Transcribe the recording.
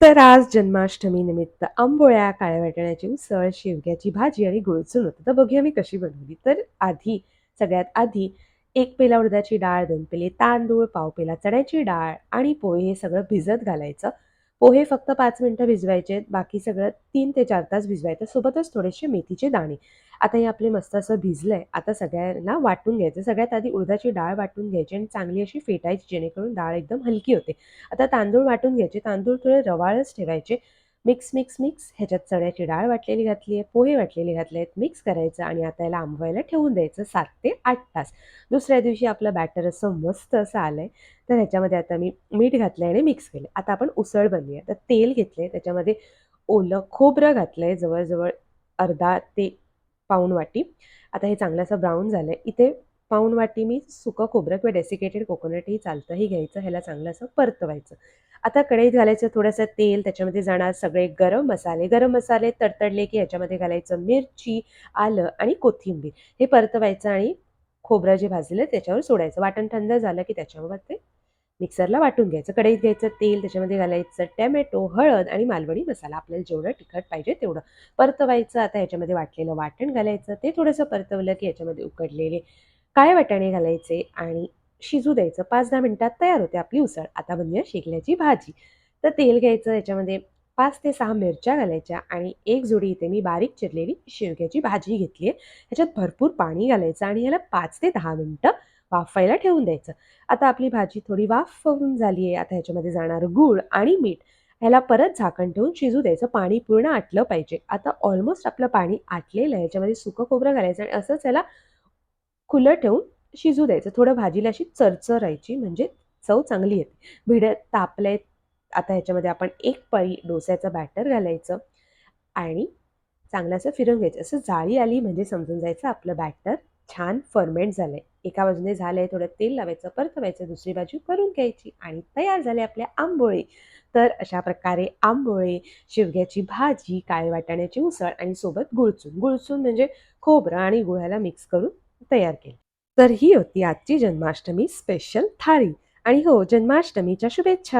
तर आज जन्माष्टमी निमित्त आंबोळ्या, काळ्या वाटण्याची उसळ, शेवग्याची भाजी आणि गुळचून होतं. तर बघूया मी कशी बनवली. तर आधी सगळ्यात आधी एक पेला उडदाची डाळ, दोन पेले तांदूळ, पाव पेला चण्याची डाळ आणि पोहे हे सगळं भिजत घालायचं. पोहे फक्त पाच मिनटं भिजवायचे बाकी सगळं तीन ते चार तास भिजवायचं. सोबतच थोडेसे मेथीचे दाणे. आता हे आपले मस्त असं भिजलंय. आता सगळ्यांना वाटून घ्यायचं. सगळ्यात आधी उडदाची डाळ वाटून घ्यायची आणि चांगली अशी फेटायची जेणेकरून डाळ एकदम हलकी होते. आता तांदूळ वाटून घ्यायचे. तांदूळ थोडे रवाळच ठेवायचे. मिक्स, मिक्स, मिक्स ह्याच्यात चण्याची डाळ वाटलेली घातली आहे, पोहे वाटलेले घातले आहेत, मिक्स करायचं आणि आता याला आंबवायला ठेवून द्यायचं सात ते आठ तास. दुसऱ्या दिवशी आपलं बॅटर असं मस्त असं आलं आहे तर ह्याच्यामध्ये आता मी मीठ घातलं आहे आणि मिक्स केलं आता आपण उसळ बनवूया. तर तेल घेतलं आहे त्याच्यामध्ये ओलं खोबरं घातलं आहे जवळजवळ अर्धा ते पाऊण वाटी. आता हे चांगलं असं ब्राऊन झालं आहे इथे पाऊण वाटी मी सुकं खोबरं किंवा डेसिकेटेड कोकोनटही चालतंही घ्यायचं. ह्याला चांगलं असं परतवायचं. आता कढईत घालायचं थोडंसं तेल, त्याच्यामध्ये जाणार सगळे गरम मसाले. गरम मसाले तडतडले की ह्याच्यामध्ये घालायचं मिरची, आलं आणि कोथिंबीर. हे परतवायचं आणि खोबरं जे भाजलेलं त्याच्यावर सोडायचं. वाटण थंड झालं की त्याच्यावर ते मिक्सरला वाटून घ्यायचं. कढईत घ्यायचं तेल, त्याच्यामध्ये घालायचं टॅमॅटो हळद आणि मालवणी मसाला. आपल्याला जेवढं तिखट पाहिजे तेवढं. परतवायचं. आता ह्याच्यामध्ये वाटलेलं वाटण घालायचं. ते थोडंसं परतवलं की ह्याच्यामध्ये उकडलेले काळे वाटाणे घालायचे आणि शिजू द्यायचं. पाच दहा मिनटात तयार होते आपली उसळ. आता बनवूया शेकल्याची भाजी. तर तेल घ्यायचं याच्यामध्ये पाच ते सहा मिरच्या घालायच्या आणि एक जोडी इथे मी बारीक चिरलेली शेवग्याची भाजी घेतली आहे. ह्याच्यात भरपूर पाणी घालायचं आणि ह्याला पाच ते दहा मिनिटं वाफायला ठेवून द्यायचं. आता आपली भाजी थोडी वाफवून झाली आहे. आता ह्याच्यामध्ये जाणार गूळ आणि मीठ. ह्याला परत झाकण ठेवून शिजू द्यायचं. पाणी पूर्ण आटलं पाहिजे. आता ऑलमोस्ट आपलं पाणी आटलेलं आहे. ह्याच्यामध्ये सुकं खोबरं घालायचं आणि असंच ह्याला खुलं ठेवून शिजू द्यायचं. थोडं भाजीला अशी चरचरायची म्हणजे चव चांगली येते. भिडत तापलंय. आता ह्याच्यामध्ये आपण एक पळी डोस्याचं बॅटर घालायचं आणि चांगलं असं फिरून घ्यायचं. असं जाळी आली म्हणजे समजून जायचं आपलं बॅटर छान फर्मेंट आहे एका बाजूने आहे थोडं तेल लावायचं, परतवायचं, दुसरी बाजू करून घ्यायची आणि तयार झाले आपले आंबोळे. तर अशा प्रकारे आंबोळे, शेवग्याची भाजी, काळे वाटाण्याची उसळ आणि सोबत गुळचून. गुळचून म्हणजे खोबरं आणि गुळाला मिक्स करून तयार केली तर ही होती आजची जन्माष्टमी स्पेशल थाळी आणि हो जन्माष्टमीच्या शुभेच्छा.